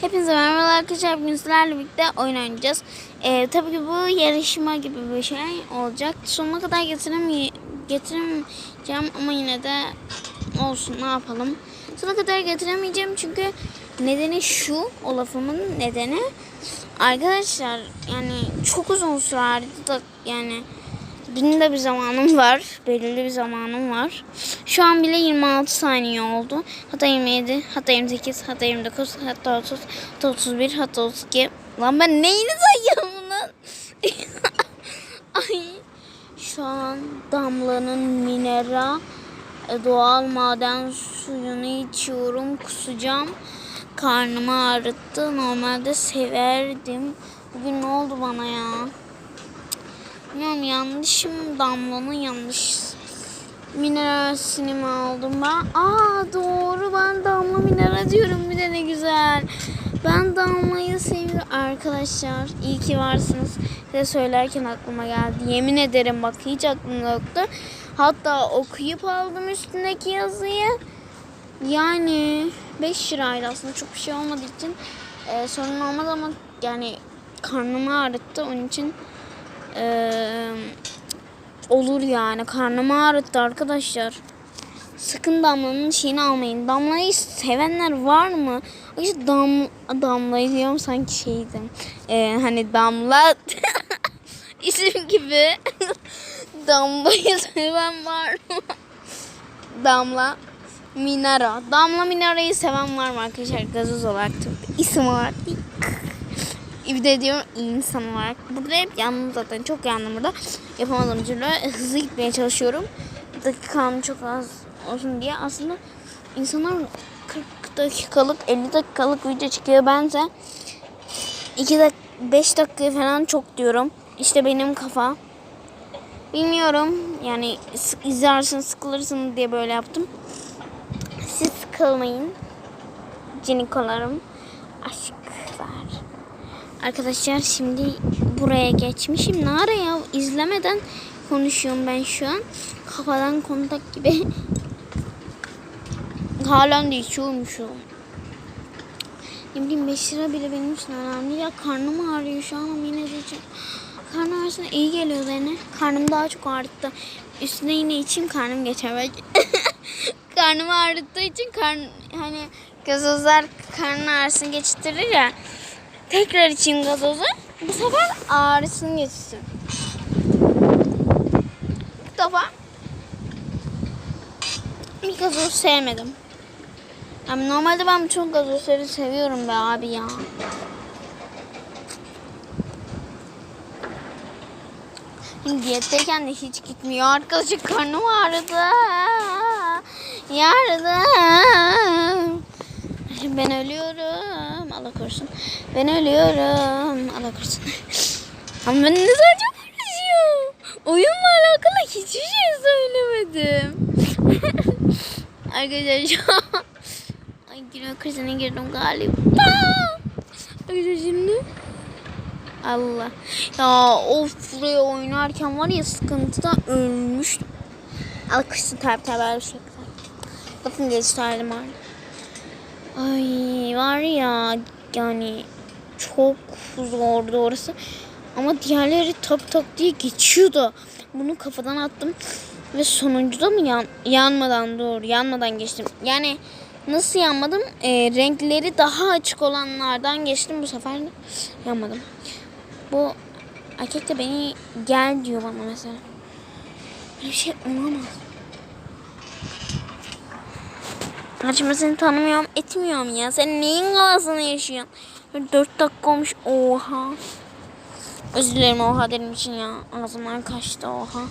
Hepinize merhaba arkadaşlar. Bugün sizlerle birlikte oyun oynayacağız. Ee, tabii ki bu yarışma gibi bir şey olacak. Sonuna kadar getiremey getiremeyeceğim ama yine de olsun ne yapalım. Sonuna kadar getiremeyeceğim çünkü nedeni şu. O lafımın nedeni. Arkadaşlar yani çok uzun sürerdi da yani benim de bir zamanım var. Belirli bir zamanım var. Şu an bile 26 saniye oldu. Hatta 27, hatta 28, hatta 29, hatta 30, hatta 31, hatta 32. Lan ben neyini sayıyorum bunun? Ay. Şu an Damla'nın minera e, doğal maden suyunu içiyorum. Kusacağım. Karnımı ağrıttı. Normalde severdim. Bugün ne oldu bana ya? Bilmiyorum yanlışım Damla'nın yanlış mineralsini mi aldım ben? Aa doğru ben Damla mineral diyorum bir de ne güzel. Ben Damla'yı seviyorum arkadaşlar. İyi ki varsınız. Size söylerken aklıma geldi. Yemin ederim bak hiç aklımda yoktu. Hatta okuyup aldım üstündeki yazıyı. Yani 5 liraydı aslında çok bir şey olmadığı için e, sorun olmadı ama yani karnımı ağrıttı onun için ee, olur yani. Karnımı ağrıttı arkadaşlar. Sakın Damla'nın şeyini almayın. Damla'yı sevenler var mı? İşte dam, Damla'yı diyorum sanki şeydim. Ee, hani Damla isim gibi. Damla'yı seven var mı? Damla Minara. Damla Minara'yı seven var mı arkadaşlar? Gazoz olarak tabii. İsim olarak. Bir de diyorum insan olarak. Burada hep yandım zaten. Çok yandım burada. Yapamadım türlü. Hızlı gitmeye çalışıyorum. Dakikam çok az olsun diye. Aslında insanlar 40 dakikalık 50 dakikalık video çıkıyor. Bense 2 dak 5 dakika falan çok diyorum. İşte benim kafa. Bilmiyorum. Yani izlersin sıkılırsın diye böyle yaptım. Siz sıkılmayın. Cinikolarım. Aşklar. Arkadaşlar şimdi buraya geçmişim. Ne ara ya izlemeden konuşuyorum ben şu an. Kafadan kontak gibi. Halen de içiyormuşum. Ne bileyim 5 lira bile benim için önemli. Ya karnım ağrıyor şu an ama yine diyeceğim. Karnım ağrısına iyi geliyor yani. Karnım daha çok ağrıttı. Üstüne yine içeyim karnım geçer belki. Karnımı ağrıttığı için karn, hani gazozlar karnın ağrısını geçirtir ya. Tekrar içeyim gazozu. Bu sefer ağrısını geçsin. Bu defa bir gazoz sevmedim. Yani normalde ben çok gazozları seviyorum be abi ya. Diyetteyken de hiç gitmiyor. Arkadaşlar karnım ağrıdı. Yardım. Ben ölüyorum. Allah korusun. Ben ölüyorum. Allah korusun. Ama ben ne sadece konuşuyorum. Oyunla alakalı hiçbir şey söylemedim. Arkadaşlar şu an... Ay gülme krizine girdim galiba. Arkadaşlar şimdi... Allah. Ya of buraya oynarken var ya sıkıntıdan ölmüştüm. Alkışsın tabi tabi bir şey. Lafın gelişti halim var. Ay var ya yani çok zordu orası. Ama diğerleri tak tak diye geçiyordu. Bunu kafadan attım. Ve sonuncuda mı yan, yanmadan doğru yanmadan geçtim. Yani nasıl yanmadım? E, renkleri daha açık olanlardan geçtim bu sefer yanmadım. Bu erkek de beni gel diyor bana mesela. Böyle bir şey olamaz. Karşıma seni tanımıyorum, etmiyorum ya. Sen neyin kafasını yaşıyorsun? Böyle dört dakika olmuş. Oha. Özür dilerim oha dedim için ya. Ağzımdan kaçtı oha.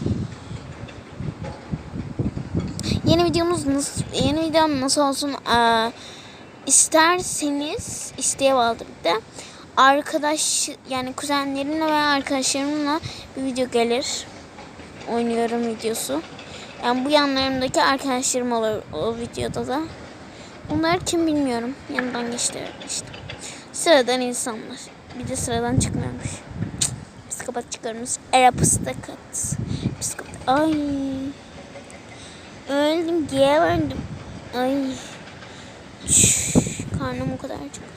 Yeni videomuz nasıl, yeni videom nasıl olsun? Ee, isterseniz isteğe bağlı bir de arkadaş yani kuzenlerimle veya arkadaşlarımla bir video gelir. Oynuyorum videosu. Yani bu yanlarımdaki arkadaşlarım olur o videoda da. Bunlar kim bilmiyorum. Yanından geçti işte. Sıradan insanlar. Bir de sıradan çıkmıyormuş. Cık, Psikopat çıkarmış. Era psikopat. Psikopat. Ay. Öldüm. Geberdim. Ay. Şş, karnım o kadar çok.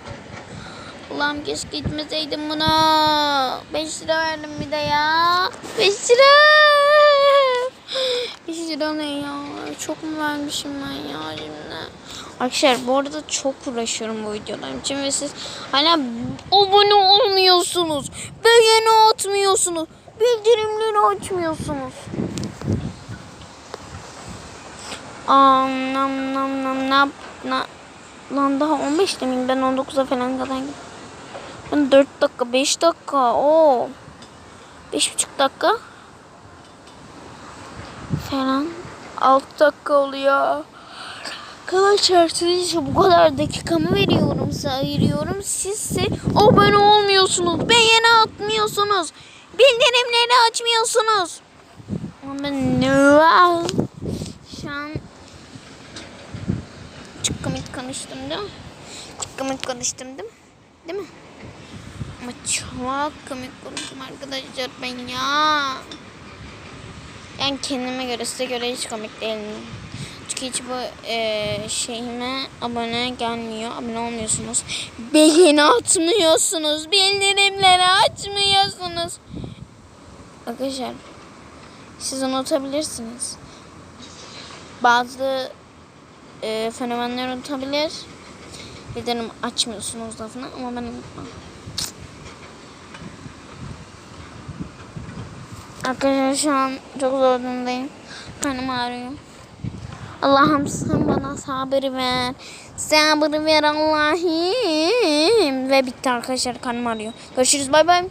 Allah'ım keşke gitmeseydim buna. 5 lira verdim bir de ya. 5 lira. 5 lira ne ya? Çok mu vermişim ben ya şimdi? Arkadaşlar bu arada çok uğraşıyorum bu videolarım için ve siz hala abone olmuyorsunuz. Beğeni atmıyorsunuz. Bildirimleri açmıyorsunuz. Aa, nam nam nam nam na. Lan daha 15 miyim ben 19'a falan kadar gittim. Ben 4 dakika 5 dakika o 5,5 dakika falan 6 dakika oluyor. Arkadaşlar sizce bu kadar dakikamı veriyorum size ayırıyorum. Sizse abone olmuyorsunuz. Beğeni atmıyorsunuz. Bildirimleri açmıyorsunuz. Ama ne var? Şu an çok komik konuştum değil mi? Çok komik konuştum değil mi? Değil mi? Ama çok komik konuştum arkadaşlar ben ya. Yani kendime göre size göre hiç komik değilim. Çünkü hiç bu e, şeyime abone gelmiyor. Abone olmuyorsunuz. Beğeni atmıyorsunuz. Bildirimleri açmıyorsunuz. Arkadaşlar siz unutabilirsiniz. Bazı e, fenomenler unutabilir. Bildirim açmıyorsunuz lafını ama ben unutmam. Arkadaşlar şu an çok zor durumdayım. Karnım ağrıyor. Allah'ım sen bana sabır ver. Sabır ver Allah'ım. Ve bitti arkadaşlar karnım ağrıyor. Görüşürüz bay bay.